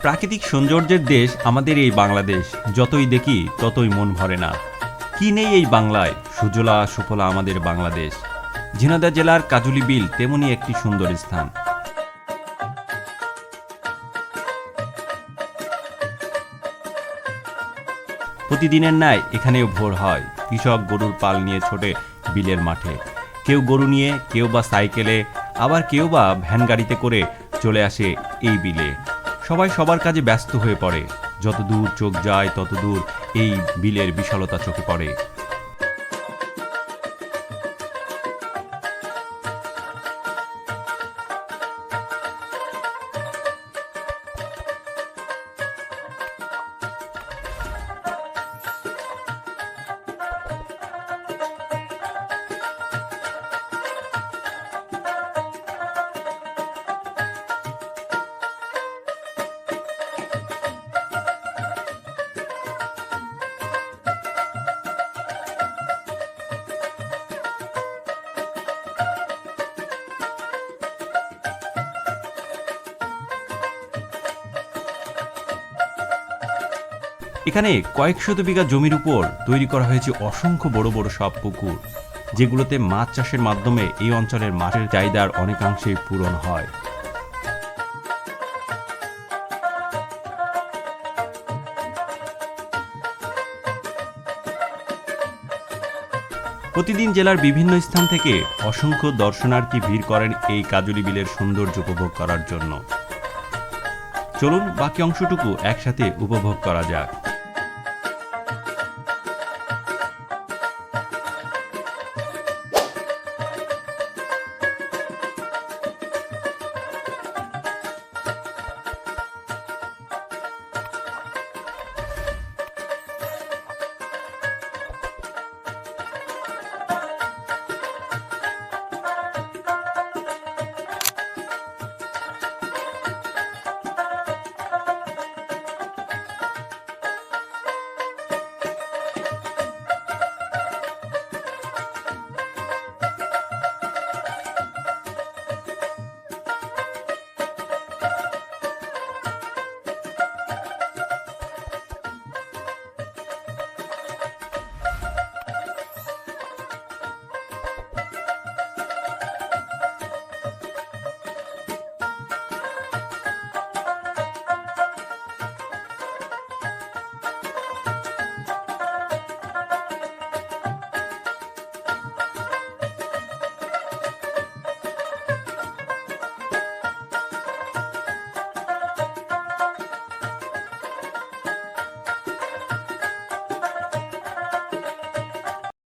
প্রাকৃতিক সৌন্দর্যের দেশ আমাদের এই বাংলাদেশ। যতই দেখি, ততই মন ভরে না। কি নেই এই বাংলায়? সুজলা, সুফলা আমাদের বাংলাদেশ। ঝিনাদা জেলার কাজুলি বিল তেমনি একটি সুন্দর স্থান। প্রতিদিনের ন্যায় এখানেও ভোর হয়। কৃষক গরুর পাল নিয়ে ছোটে বিলের মাঠে। কেউ গরু নিয়ে, কেউ বা সাইকেলে, আবার কেউ বা ভ্যান গাড়িতে করে চলে আসে এই বিলে। সবাই সবার কাজে ব্যস্ত হয়ে পড়ে। যত দূর চোখ যায় তত দূর এই বিলের বিশালতা চোখে পড়ে। এখানে কয়েক শত বিঘা জমির উপর তৈরি করা হয়েছে অসংখ্য বড় বড় সব পুকুর, যেগুলোতে মাছ চাষের মাধ্যমে এই অঞ্চলের মাছের চাহিদার অনেকাংশেই পূরণ হয়। প্রতিদিন জেলার বিভিন্ন স্থান থেকে অসংখ্য দর্শনার্থী ভিড় করেন এই কাজুলি বিলের সৌন্দর্য উপভোগ করার জন্য। চলুন বাকি অংশটুকু একসাথে উপভোগ করা যাক।